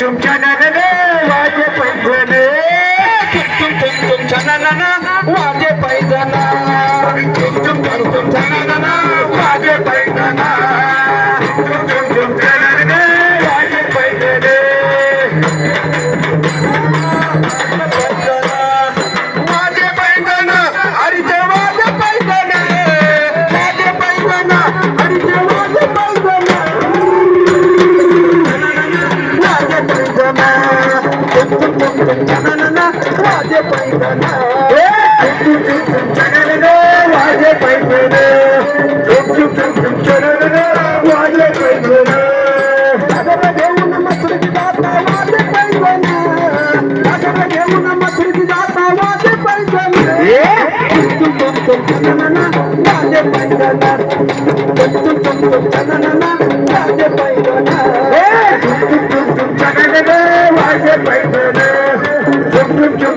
तुमच्या नानाने वाजे पैगणे तुम तुम तुमच्या नानाना वाजे पैगणा तुम तुम तुमच्या नानाना జనన వాజే పైన జనన వాజే పైన జనన వాజే పైన దేవుని మసరికి దాత వాజే పైన దేవుని మసరికి దాత